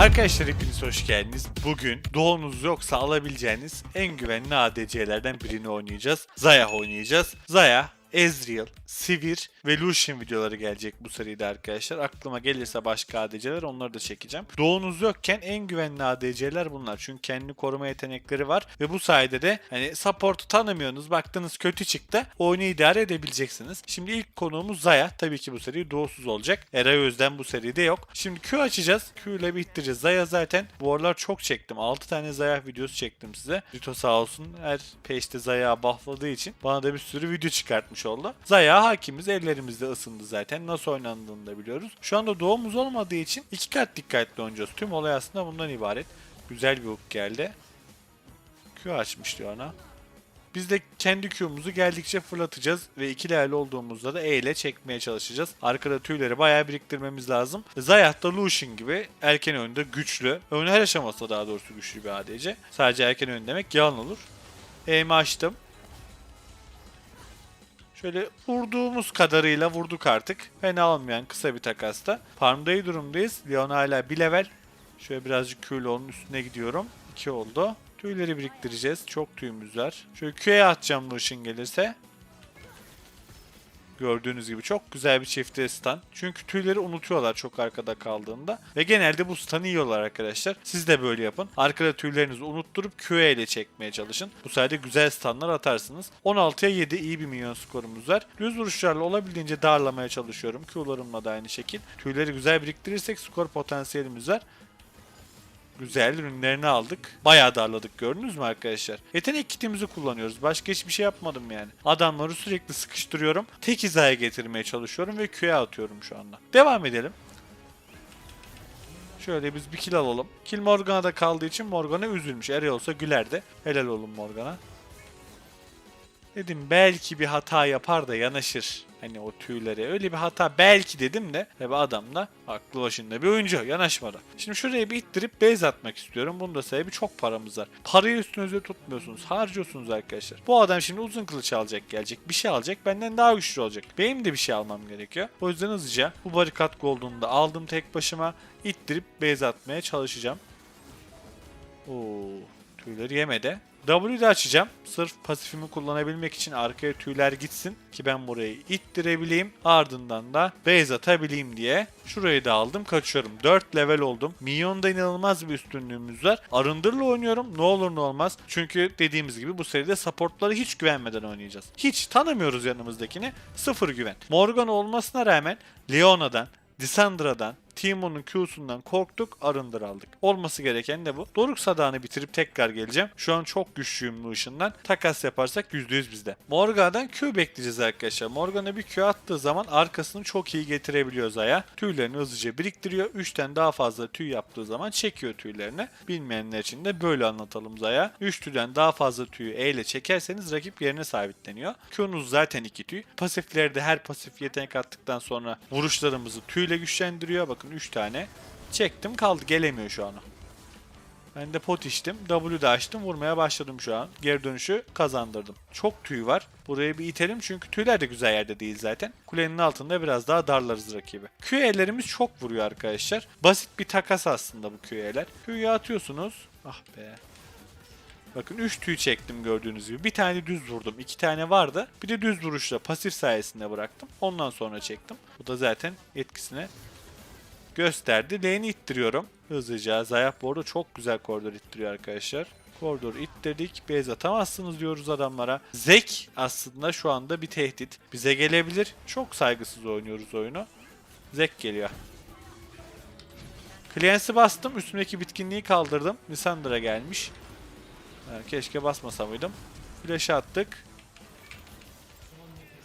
Arkadaşlar hepiniz hoş geldiniz. Bugün doğunuz yoksa alabileceğiniz en güvenli ADC'lerden birini oynayacağız. Zaya oynayacağız. Zaya, Ezreal, Sivir ve Lucian videoları gelecek bu seride arkadaşlar. Aklıma gelirse başka ADC'ler onları da çekeceğim. Doğunuz yokken en güvenli ADC'ler bunlar. Çünkü kendi koruma yetenekleri var ve bu sayede de hani support'u tanımıyorsunuz. Baktınız kötü çıktı. Oyunu idare edebileceksiniz. Şimdi ilk konuğumuz Zaya. Tabii ki bu seri doğusuz olacak. Eray Özden bu seride yok. Şimdi Q açacağız. Q ile bitireceğiz. Zaya zaten bu aralar çok çektim. 6 tane Zaya videosu çektim size. Rito sağ olsun her peşte Zaya buffladığı için bana da bir sürü video çıkartmış oldu. Zaya hakimiz. Ellerimizde ısındı zaten. Nasıl oynandığını da biliyoruz. Şu anda doğumuz olmadığı için iki kat dikkatli oynayacağız. Tüm olay aslında bundan ibaret. Güzel bir hook geldi. Q açmış diyor ona. Biz de kendi Q'muzu geldikçe fırlatacağız ve iki değerli olduğumuzda da E ile çekmeye çalışacağız. Arkada tüyleri bayağı biriktirmemiz lazım. Zayat da Lucian gibi erken oyunda güçlü. Oyunun her aşamasında daha doğrusu güçlü bir ADC. Sadece erken oyun demek yalan olur. E'mi açtım. Şöyle vurduğumuz kadarıyla vurduk artık. Fena olmayan kısa bir takasta. Farmda iyi durumdayız. Leon hala bir level. Şöyle birazcık Q'yle onun üstüne gidiyorum. 2 oldu. Tüyleri biriktireceğiz. Çok tüyümüz var. Şöyle Q'ye atacağım Lucian gelirse. Gördüğünüz gibi çok güzel bir çifte stun. Çünkü tüyleri unutuyorlar çok arkada kaldığında. Ve genelde bu stun'ı yiyorlar arkadaşlar. Siz de böyle yapın. Arkada tüylerinizi unutturup QE ile çekmeye çalışın. Bu sayede güzel stunlar atarsınız. 16'ya 7 iyi bir minyon skorumuz var. Düz vuruşlarla olabildiğince darlamaya çalışıyorum. Q'larımla da aynı şekil. Tüyleri güzel biriktirirsek skor potansiyelimiz var. Güzel ürünlerini aldık. Bayağı darladık gördünüz mü arkadaşlar? Yetenek kitimizi kullanıyoruz. Başka hiçbir şey yapmadım yani. Adamları sürekli sıkıştırıyorum. Tek hizaya getirmeye çalışıyorum ve Q'ya atıyorum şu anda. Devam edelim. Şöyle biz bir kill alalım. Kill Morgana'da kaldığı için Morgana üzülmüş. Eğer olsa gülerdi. Helal olun Morgana. Dedim belki bir hata yapar da yanaşır. Hani o tüylere öyle bir hata belki dedim de tabi adam da aklı başında bir oyuncu yanaşmadı. Şimdi şuraya bir ittirip base atmak istiyorum. Bunun da sebebi çok paramız var. Parayı üstünüze tutmuyorsunuz. Harcıyorsunuz arkadaşlar. Bu adam şimdi uzun kılıç alacak gelecek. Bir şey alacak. Benden daha güçlü olacak. Benim de bir şey almam gerekiyor. O yüzden hızlıca bu barikat gold'unu da aldım tek başıma. ittirip base atmaya çalışacağım. Oo, tüyleri yemedi. W'de açacağım. Sırf pasifimi kullanabilmek için arkaya tüyler gitsin ki ben burayı ittirebileyim. Ardından da base atabileyim diye. Şurayı da aldım kaçıyorum. 4 level oldum. Minyonda inanılmaz bir üstünlüğümüz var. Arındırla oynuyorum. Ne olur ne olmaz. Çünkü dediğimiz gibi bu seride supportlara hiç güvenmeden oynayacağız. Hiç tanımıyoruz yanımızdakini. Sıfır güven. Morgan olmasına rağmen Leona'dan, Dissandra'dan, Timon'un Q'sundan korktuk, arındır aldık. Olması gereken de bu. Doruk Sadağ'ını bitirip tekrar geleceğim. Şu an çok güçlüyüm Lucian'dan. Takas yaparsak %100 bizde. Morgan'dan Q bekleyeceğiz arkadaşlar. Morgan'a bir Q attığı zaman arkasını çok iyi getirebiliyor Zaya. Tüylerini hızlıca biriktiriyor. 3'ten daha fazla tüy yaptığı zaman çekiyor tüylerini. Bilmeyenler için de böyle anlatalım Zaya. 3 tüyden daha fazla tüyü E ile çekerseniz rakip yerine sabitleniyor. Q'nuz zaten 2 tüy. Pasiflerde her pasif yetenek attıktan sonra vuruşlarımızı tüyle güçlendiriyor. Bakın 3 tane. Çektim kaldı gelemiyor şu an. Ben de pot içtim. W açtım. Vurmaya başladım şu an. Geri dönüşü kazandırdım. Çok tüy var. Buraya bir itelim çünkü tüyler de güzel yerde değil zaten. Kulenin altında biraz daha darlarız rakibi. QE'lerimiz çok vuruyor arkadaşlar. Basit bir takas aslında bu QE'ler. Q'yu atıyorsunuz. Ah be. Bakın 3 tüy çektim gördüğünüz gibi. Bir tane düz vurdum. 2 tane vardı. Bir de düz vuruşla pasif sayesinde bıraktım. Ondan sonra çektim. Bu da zaten etkisine gösterdi. Lane'i ittiriyorum. Hızlıca. Zayah bu arada çok güzel koridor ittiriyor arkadaşlar. Koridor ittirdik. Base atamazsınız diyoruz adamlara. Zek aslında şu anda bir tehdit. Bize gelebilir. Çok saygısız oynuyoruz oyunu. Zek geliyor. Cleance'i bastım. Üstümdeki bitkinliği kaldırdım. Lissandra gelmiş. Keşke basmasa mıydım. Flash attık.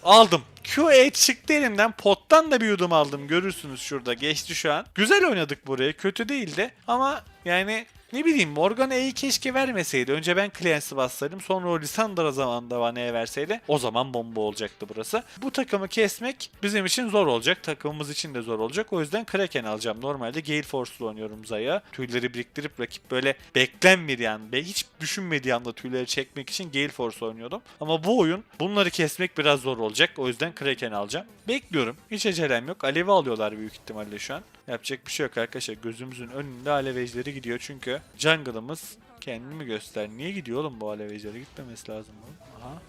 Aldım. QA çıktı elimden. Pottan da bir yudum aldım. Görürsünüz şurada. Geçti şu an. Güzel oynadık burayı. Kötü değildi. Ama yani ne bileyim Morgan E'yi keşke vermeseydi. Önce ben Clancy bassaydım. Sonra o Lissandra zamanında bana E verseydi. O zaman bomba olacaktı burası. Bu takımı kesmek bizim için zor olacak. Takımımız için de zor olacak. O yüzden Kraken alacağım. Normalde Gale Force'lu oynuyorum Zaya. Tüyleri biriktirip rakip böyle beklenmediği an ve hiç düşünmediği anda tüyleri çekmek için Gale Force oynuyordum. Ama bu oyun bunları kesmek biraz zor olacak. O yüzden Kraken alacağım. Bekliyorum. Hiç acelem yok. Alevi alıyorlar büyük ihtimalle şu an. Yapacak bir şey yok arkadaşlar. Gözümüzün önünde alev ejderi gidiyor çünkü jungle'ımız kendini göster? Niye gidiyor oğlum bu alev ejderi? Gitmemesi lazım bunun. Aha.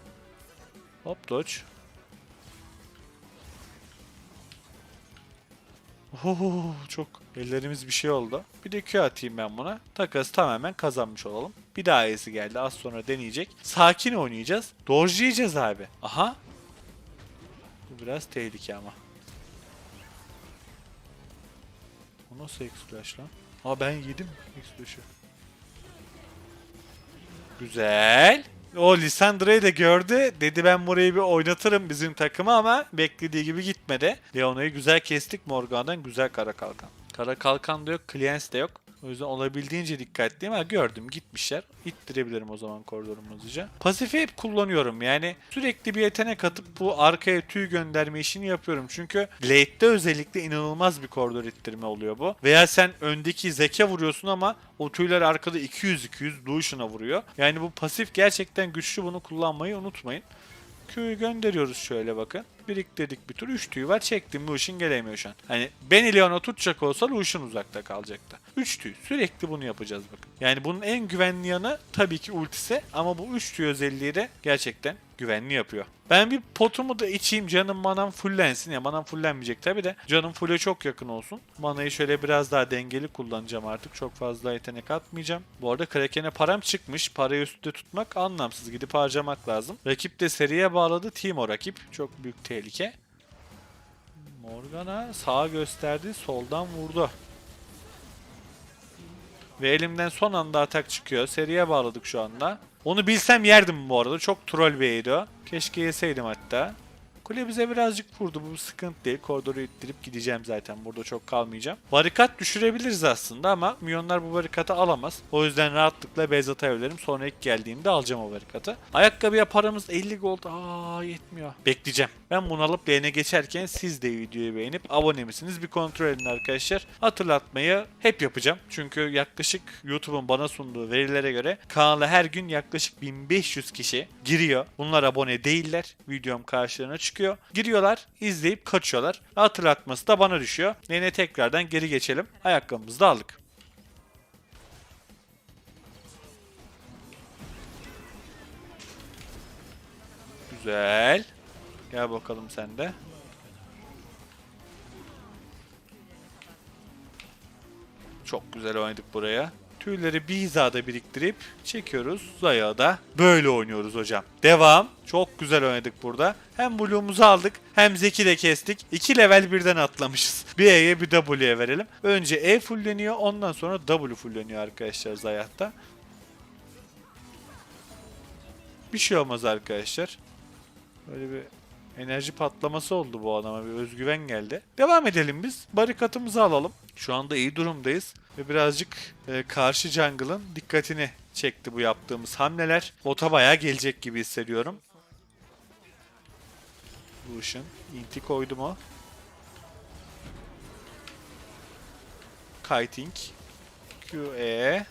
Hop dodge. Oho, çok ellerimiz bir şey oldu. Bir de Q atayım ben buna. Takası tamamen kazanmış olalım. Bir daha E'si geldi. Az sonra deneyecek. Sakin oynayacağız. Dodge'layacağız abi. Aha. Bu biraz tehlike ama. O nasıl X-Flash lan? Aa ben yedim X-Flash'ı. Güzel. O Lissandra'yı da gördü. Dedi ben burayı bir oynatırım bizim takımı ama beklediği gibi gitmedi. Leona'yı güzel kestik Morgan'dan güzel kara kalkan. Kara kalkan da yok, Clients de yok. O yüzden olabildiğince dikkatliyim ama gördüm gitmişler. İttirebilirim o zaman koridorumu hızlıca. Pasifi hep kullanıyorum yani sürekli bir yetenek atıp bu arkaya tüy gönderme işini yapıyorum. Çünkü late'de özellikle inanılmaz bir koridor ittirme oluyor bu. Veya sen öndeki zeke vuruyorsun ama o tüyler arkada 200-200 Lucian'a vuruyor. Yani bu pasif gerçekten güçlü bunu kullanmayı unutmayın. Q'yu gönderiyoruz şöyle bakın. Biriktirdik bir tur. 3 tüy var. Çektim. Lucian gelemiyor şu an. Hani beni Leon'a tutacak olsa Lucian uzakta kalacaktı. 3 tüy. Sürekli bunu yapacağız bakın. Yani bunun en güvenli yanı tabii ki ultisi ama bu 3 tüy özelliği de gerçekten güvenli yapıyor. Ben bir potumu da içeyim canım manam fullensin ya manam fullenmeyecek tabi de canım fulle çok yakın olsun. Manayı şöyle biraz daha dengeli kullanacağım artık çok fazla yetenek atmayacağım. Bu arada Kraken'e param çıkmış parayı üstte tutmak anlamsız gidip harcamak lazım. Rakip de seriye bağladı Timo rakip çok büyük tehlike. Morgana sağa gösterdi soldan vurdu. Ve elimden son anda atak çıkıyor. Seriye bağladık şu anda. Onu bilsem yerdim bu arada. Çok troll bir E'ydi o. Keşke yeseydim hatta. Kule bize birazcık vurdu. Bu sıkıntı değil. Koridoru ittirip gideceğim zaten. Burada çok kalmayacağım. Barikat düşürebiliriz aslında ama milyonlar bu barikatı alamaz. O yüzden rahatlıkla base atabilirim. Sonra ilk geldiğimde alacağım o barikatı. Ayakkabıya paramız 50 gold. Aa yetmiyor. Bekleyeceğim. Ben bunu alıp lane'e geçerken siz de videoyu beğenip abone misiniz bir kontrol edin arkadaşlar. Hatırlatmayı hep yapacağım. Çünkü yaklaşık YouTube'un bana sunduğu verilere göre kanala her gün yaklaşık 1500 kişi giriyor. Bunlar abone değiller. Videom karşılarına çıkıyor. Giriyorlar, izleyip kaçıyorlar. Hatırlatması da bana düşüyor. Lane'e tekrardan geri geçelim. Ayakkabımızı da aldık. Güzel. Gel bakalım sen de. Çok güzel oynadık buraya. Tüyleri bir hizada biriktirip çekiyoruz. Zaya da böyle oynuyoruz hocam. Devam. Çok güzel oynadık burada. Hem Blue'umuzu aldık hem Zeki de kestik. 2 level birden atlamışız. Bir E'ye bir W'ye verelim. Önce E fulleniyor ondan sonra W fulleniyor arkadaşlar Zayat'ta. Bir şey olmaz arkadaşlar. Böyle bir enerji patlaması oldu bu adama. Bir özgüven geldi. Devam edelim biz. Barikatımızı alalım. Şu anda iyi durumdayız. Ve birazcık e, karşı jungle'ın dikkatini çekti bu yaptığımız hamleler. Bota bayağı gelecek gibi hissediyorum. Lucian. Inti koydum o. Kiting. QE.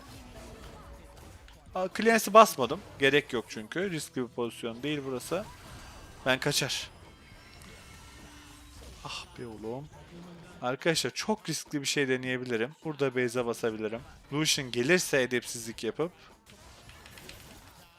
Aa, Clearance'ı basmadım. Gerek yok çünkü. Riskli bir pozisyon değil burası. Ben kaçar. Ah be oğlum. Arkadaşlar çok riskli bir şey deneyebilirim. Burada base'e basabilirim. Lucian gelirse edepsizlik yapıp.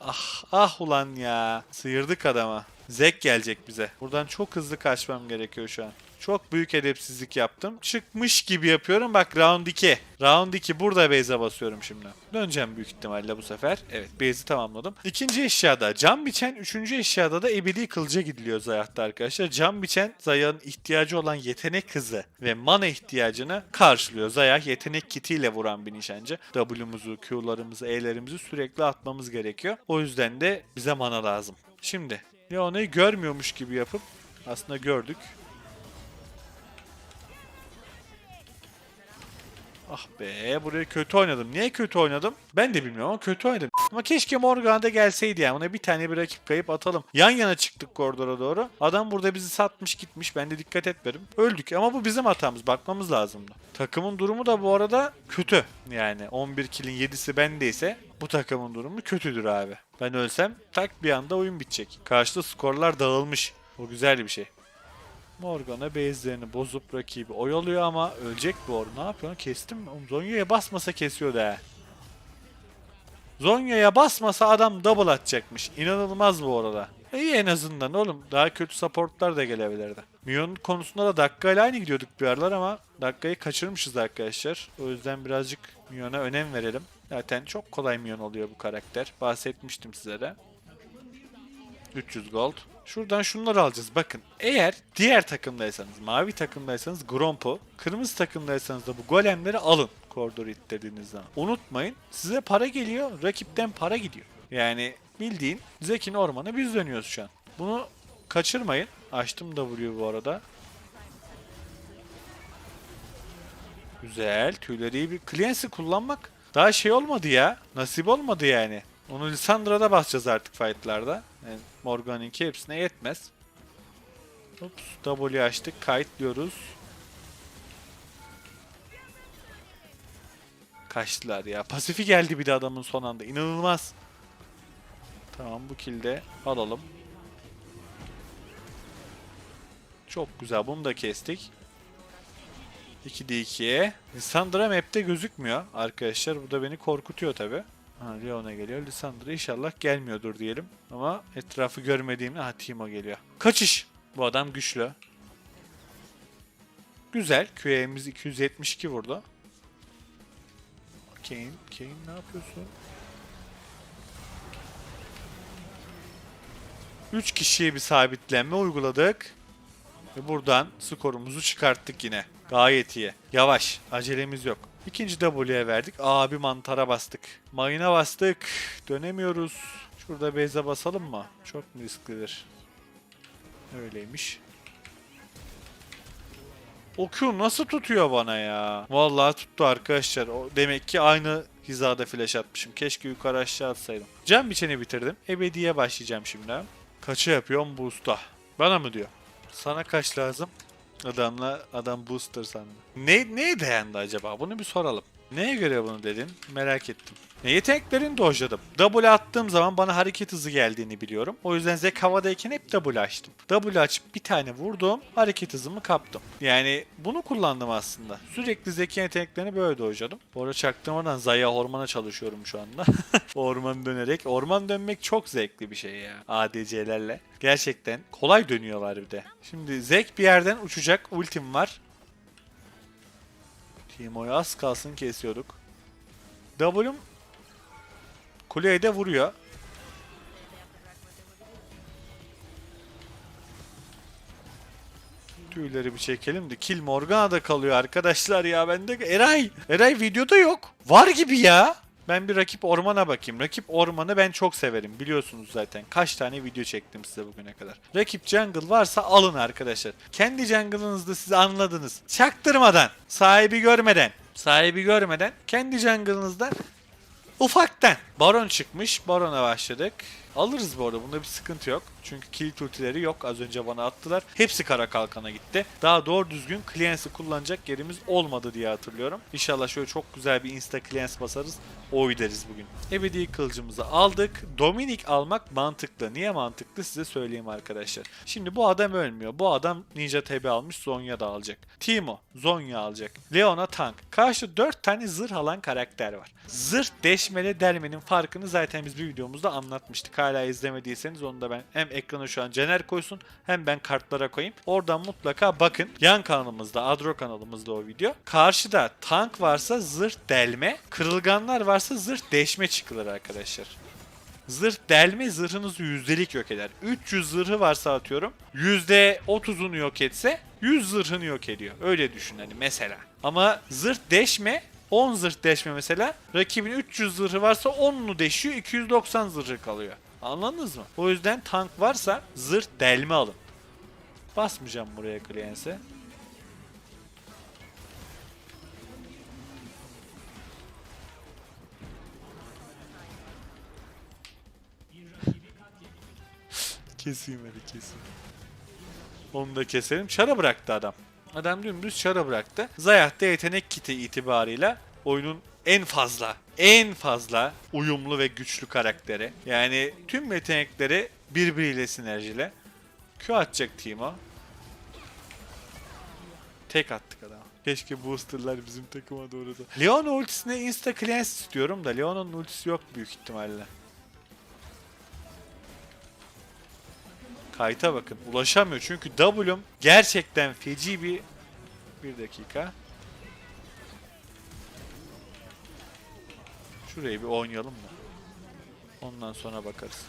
Ah ah ulan ya. Sıyırdık adama. Zek gelecek bize. Buradan çok hızlı kaçmam gerekiyor şu an. Çok büyük edepsizlik yaptım. Çıkmış gibi yapıyorum. Bak round 2. Round 2 burada base'e basıyorum şimdi. Döneceğim büyük ihtimalle bu sefer. Evet base'i tamamladım. İkinci eşyada cam biçen. Üçüncü eşyada da ebedi kılıca gidiliyor Zayah'ta arkadaşlar. Cam biçen Zayah'ın ihtiyacı olan yetenek hızı ve mana ihtiyacını karşılıyor. Zayah yetenek kitiyle vuran bir nişancı. W'muzu, Q'larımızı, E'lerimizi sürekli atmamız gerekiyor. O yüzden de bize mana lazım. Şimdi Leona'yı görmüyormuş gibi yapıp aslında gördük. Ah be buraya kötü oynadım. Niye kötü oynadım? Ben de bilmiyorum ama kötü oynadım. Ama keşke Morgan da gelseydi yani. Ona bir tane bir rakip kayıp atalım. Yan yana çıktık koridora doğru. Adam burada bizi satmış gitmiş. Ben de dikkat etmedim. Öldük ama bu bizim hatamız. Bakmamız lazımdı. Takımın durumu da bu arada kötü. Yani 11 kill'in 7'si bendeyse bu takımın durumu kötüdür abi. Ben ölsem tak bir anda oyun bitecek. Karşıda skorlar dağılmış. O güzel bir şey. Morgana base'lerini bozup rakibi oyalıyor ama ölecek bu or. Ne yapıyorsun? Kestim mi? Zonya'ya basmasa kesiyordu he. Zonya'ya basmasa adam double atacakmış. İnanılmaz bu arada. İyi en azından oğlum. Daha kötü supportlar da gelebilirdi. Mion konusunda da dakikayla aynı gidiyorduk bir aralar ama dakikayı kaçırmışız arkadaşlar. O yüzden birazcık Mion'a önem verelim. Zaten çok kolay Mion oluyor bu karakter. Bahsetmiştim size de. 300 gold. Şuradan şunları alacağız. Bakın eğer diğer takımdaysanız, mavi takımdaysanız Grompo, kırmızı takımdaysanız da bu golemleri alın. Cordorit dediğiniz zaman. Unutmayın size para geliyor, rakipten para gidiyor. Yani bildiğin Zekin ormanı biz dönüyoruz şu an. Bunu kaçırmayın. Açtım W bu arada. Güzel. Tüyleri iyi bir... Cleanse'i kullanmak daha şey olmadı ya. Nasip olmadı yani. Onu Lissandra'da basacağız artık fightlarda. Yani Morgan'ınki hepsine yetmez. Ups. W açtık. Kite diyoruz. Kaçtılar ya. Pasifi geldi bir de adamın son anda. İnanılmaz. Tamam bu kilde alalım. Çok güzel. Bunu da kestik. 2'de 2'ye. Lissandra map'te gözükmüyor arkadaşlar. Bu da beni korkutuyor tabi. Ha Leon'a geliyor. Lissandra inşallah gelmiyordur diyelim. Ama etrafı görmediğimde ha Timo geliyor. Kaçış. Bu adam güçlü. Güzel. QA'miz 272 vurdu. Kane, Kane ne yapıyorsun? 3 kişiye bir sabitlenme uyguladık. Ve buradan skorumuzu çıkarttık yine. Gayet iyi. Yavaş. Acelemiz yok. İkinci W'ye verdik. Aa bir mantara bastık. Mayına bastık. Dönemiyoruz. Şurada base'e basalım mı? Çok mu risklidir? Öyleymiş. O Q nasıl tutuyor bana ya? Vallahi tuttu arkadaşlar. O demek ki aynı hizada flash atmışım. Keşke yukarı aşağı atsaydım. Can biçeni bitirdim. Ebediye başlayacağım şimdi. Kaça yapıyorum boost'a? Bana mı diyor? Sana kaç lazım? Adamla adam booster sandı. Ne neye dayandı acaba? Bunu bir soralım. Neye göre bunu dedin? Merak ettim. Ne yeteneklerini dojladım. W attığım zaman bana hareket hızı geldiğini biliyorum. O yüzden Zek havadayken hep W açtım. W açıp bir tane vurdum, hareket hızımı kaptım. Yani bunu kullandım aslında. Sürekli Zek'in yeteneklerini böyle dojladım. Bu arada çaktırmadan Zaya ormana çalışıyorum şu anda. Orman dönerek. Orman dönmek çok zevkli bir şey ya. ADC'lerle. Gerçekten kolay dönüyorlar bir de. Şimdi Zek bir yerden uçacak. Ultim var. Timo'yu az kalsın kesiyorduk. W'm kuleye de vuruyor. Tüyleri bir çekelim de Kill Morgana'da kalıyor arkadaşlar ya bende Eray Eray videoda yok var gibi ya ben bir rakip ormana bakayım. Rakip ormanı ben çok severim biliyorsunuz zaten. Kaç tane video çektim size bugüne kadar. Rakip jungle varsa alın arkadaşlar. Kendi jungle'ınızda siz anladınız. Çaktırmadan, sahibi görmeden, sahibi görmeden kendi jungle'ınızda ufaktan. Baron çıkmış. Baron'a başladık. Alırız bu arada. Bunda bir sıkıntı yok. Çünkü kill ultileri yok. Az önce bana attılar. Hepsi kara kalkana gitti. Daha doğru düzgün Cleanse'i kullanacak yerimiz olmadı diye hatırlıyorum. İnşallah şöyle çok güzel bir insta Cleanse basarız. Oy deriz bugün. Ebedi kılıcımızı aldık. Dominik almak mantıklı. Niye mantıklı size söyleyeyim arkadaşlar. Şimdi bu adam ölmüyor. Bu adam Ninja TB almış. Zonya da alacak. Timo Zonya alacak. Leona tank. Karşı 4 tane zırh alan karakter var. Zırh deşmeli delmenin farkını zaten biz bir videomuzda anlatmıştık. Hala izlemediyseniz onu da ben hem ekrana şu an Cener koysun hem ben kartlara koyayım. Oradan mutlaka bakın. Yan kanalımızda, Adro kanalımızda o video. Karşıda tank varsa zırh delme, kırılganlar varsa zırh deşme çıkılır arkadaşlar. Zırh delme zırhınızı yüzdelik yok eder. 300 zırhı varsa atıyorum. %30'unu yok etse 100 zırhını yok ediyor. Öyle düşün hani mesela. Ama zırh deşme 10 zırh deşme mesela. Rakibin 300 zırhı varsa 10'unu deşiyor 290 zırhı kalıyor. Anladınız mı? O yüzden tank varsa zırh delme alın. Basmayacağım buraya Cleanse'e. Keseyim hadi keseyim. Onu da keselim. Çara bıraktı adam. Adam dümdüz çara bıraktı. Zayah da yetenek kiti itibarıyla oyunun en fazla, en fazla uyumlu ve güçlü karakteri. Yani tüm yetenekleri birbiriyle sinerjile. Q atacak Timo. Tek attık adama. Keşke boosterlar bizim takıma doğru da. Leon ultisine insta cleanse istiyorum da Leon'un ultisi yok büyük ihtimalle. Kayta bakın. Ulaşamıyor çünkü W'm gerçekten feci bir... Bir dakika. Şurayı bir oynayalım mı? Ondan sonra bakarız.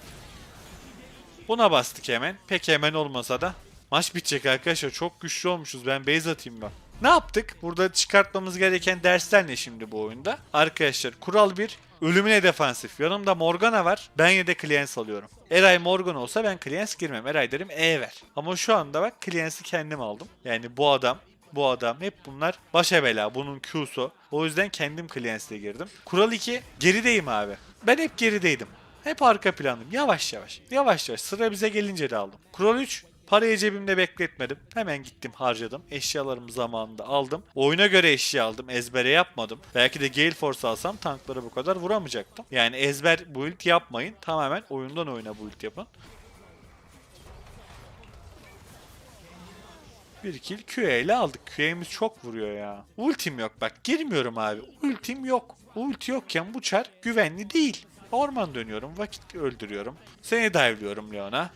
Buna bastık hemen. Pek hemen olmasa da. Maç bitecek arkadaşlar. Çok güçlü olmuşuz. Ben base atayım ben. Ne yaptık? Burada çıkartmamız gereken dersler ne şimdi bu oyunda? Arkadaşlar kural 1. Ölümüne defansif. Yanımda Morgana var. Ben yine de Clients alıyorum. Eray Morgan olsa ben Clients girmem. Eray derim E ver. Ama şu anda bak Clients'i kendim aldım. Yani bu adam bu adam hep bunlar başa bela. Bunun Q'su. O yüzden kendim Clients'le girdim. Kural 2. Gerideyim abi. Ben hep gerideydim. Hep arka plandım. Yavaş yavaş. Yavaş yavaş. Sıra bize gelince de aldım. Kural 3. Parayı cebimde bekletmedim. Hemen gittim harcadım. Eşyalarımı zamanında aldım. Oyuna göre eşya aldım. Ezbere yapmadım. Belki de Gale Force alsam tanklara bu kadar vuramayacaktım. Yani ezber build yapmayın. Tamamen oyundan oyuna build yapın. Bir kill QE ile aldık. QE'miz çok vuruyor ya. Ultim yok bak. Girmiyorum abi. Ultim yok. Ulti yokken bu çar güvenli değil. Orman dönüyorum. Vakit öldürüyorum. Seni dive'liyorum Leon'a.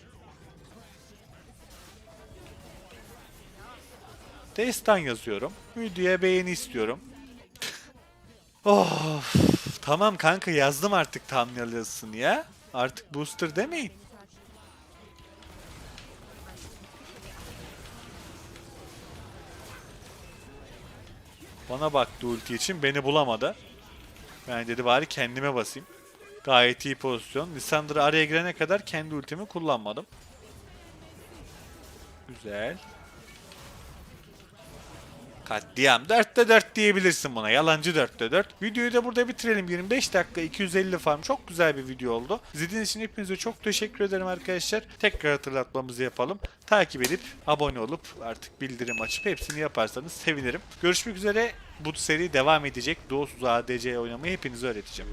Destan yazıyorum. Videoya beğeni istiyorum. of. Tamam kanka yazdım artık thumbnail yazısını ya. Artık booster demeyin. Bana baktı ulti için beni bulamadı. Ben dedi bari kendime basayım. Gayet iyi pozisyon. Lisandra araya girene kadar kendi ultimi kullanmadım. Güzel. Katliam 4'te 4 diyebilirsin buna. Yalancı 4'te 4. Videoyu da burada bitirelim. 25 dakika 250 farm. Çok güzel bir video oldu. İzlediğiniz için hepinize çok teşekkür ederim arkadaşlar. Tekrar hatırlatmamızı yapalım. Takip edip abone olup artık bildirim açıp hepsini yaparsanız sevinirim. Görüşmek üzere. Bu seri devam edecek. Doğusuz ADC oynamayı hepinize öğreteceğim.